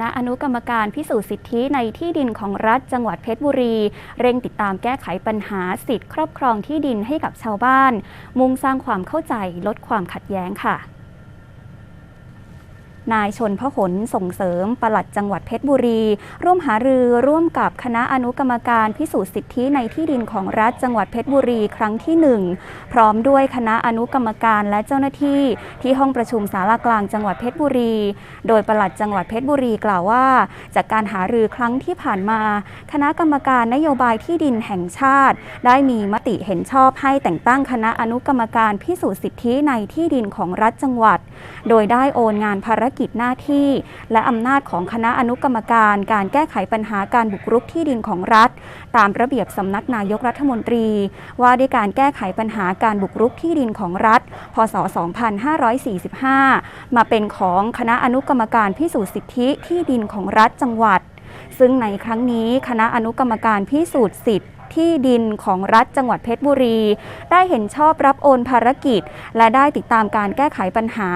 ณะอนุกรรมการพิสูจน์สิทธิในที่ดินของรัฐจังหวัดเพชรบุรี เร่งติดตามแก้ไขปัญหาสิทธิครอบครองที่ดินให้กับชาวบ้าน มุ่งสร้างความเข้าใจลดความขัดแย้งค่ะ นายชนพหลส่งเสริมปลัดจังหวัดเพชรบุรี ร่วมหารือร่วมกับคณะอนุกรรมการพิสูจน์สิทธิในที่ดินของรัฐจังหวัดเพชรบุรีครั้งที่หนึ่งพร้อมด้วยคณะอนุกรรมการและเจ้าหน้าที่ ที่ห้องประชุมสารากลางจังหวัดเพชรบุรี โดยปลัดจังหวัดเพชรบุรีกล่าวว่า จากการหารือครั้งที่ผ่านมา คณะกรรมการนโยบายที่ดินแห่งชาติ ได้มีมติเห็นชอบให้แต่งตั้งคณะอนุกรรมการพิสูจน์สิทธิในที่ดินของรัฐจังหวัด โดยได้โอนงานภารกิจหน้าที่ และอำนาจของคณะอนุกรรมการ การแก้ไขปัญหาการบุกรุกที่ดินของรัฐ ตามระเบียบสำนักนายกรัฐมนตรี ว่าด้วยการแก้ไขปัญหาการบุกรุกที่ดินของรัฐ พศ 2545 มาเป็นของคณะอนุกรรมการพิสูจน์สิทธิที่ดินของรัฐจังหวัด ซึ่งในครั้งนี้คณะอนุกรรมการพิสูจน์สิทธิ ที่ดินของรัฐจังหวัดเพชรบุรี ได้เห็นชอบรับโอนภารกิจ และได้ติดตามการแก้ไขปัญหา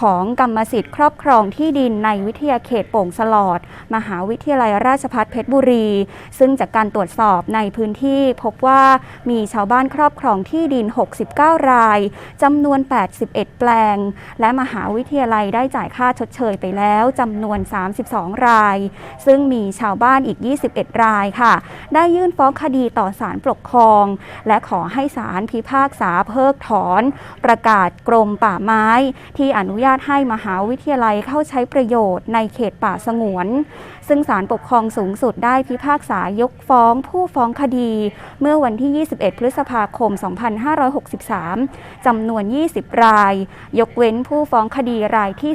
ของกรรมสิทธิ์ครอบครองที่ดินในวิทยาเขตโป่งสลอด มหาวิทยาลัยราชภัฏเพชรบุรี ซึ่งจากการตรวจสอบในพื้นที่พบว่ามีชาวบ้านครอบครองที่ดิน 69 รายจำนวน 81 แปลง และมหาวิทยาลัยได้จ่ายค่าชดเชยไปแล้วจำนวน 32 ราย ซึ่งมีชาวบ้านอีก 21 รายค่ะ ได้ยื่นฟ้องคดีต่อศาลปกครอง และขอให้ศาลพิพากษาเพิกถอน ประกาศกรมป่าไม้ ที่อนุญาตให้มหาวิทยาลัยเข้าใช้ประโยชน์ในเขตป่าสงวน ซึ่งศาลปกครองสูงสุดได้พิพากษายกฟ้องผู้ฟ้องคดี เมื่อวันที่ 21 พฤษภาคม 2563 จำนวน 20 ราย ยกเว้นผู้ฟ้องคดีรายที่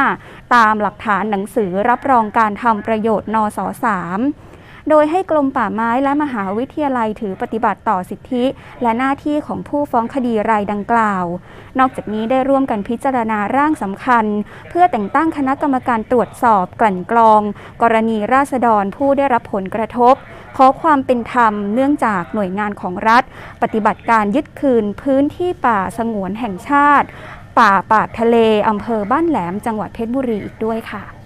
15 ตามหลักฐานหนังสือรับรองการทำประโยชน์นส3 โดยให้กรมป่าไม้และมหาวิทยาลัยถือปฏิบัติต่อสิทธิ และหน้าที่ของผู้ฟ้องคดีรายดังกล่าว นอกจากนี้ได้ร่วมกันพิจารณาร่างสำคัญ เพื่อแต่งตั้งคณะกรรมการตรวจสอบกลั่นกรอง กรณีราษฎรผู้ได้รับผลกระทบ ขอความเป็นธรรมเนื่องจากหน่วยงานของรัฐ ปฏิบัติการยึดคืนพื้นที่ป่าสงวนแห่งชาติ ป่าปากทะเลอำเภอบ้านแหลมจังหวัดเพชรบุรีอีกด้วยค่ะ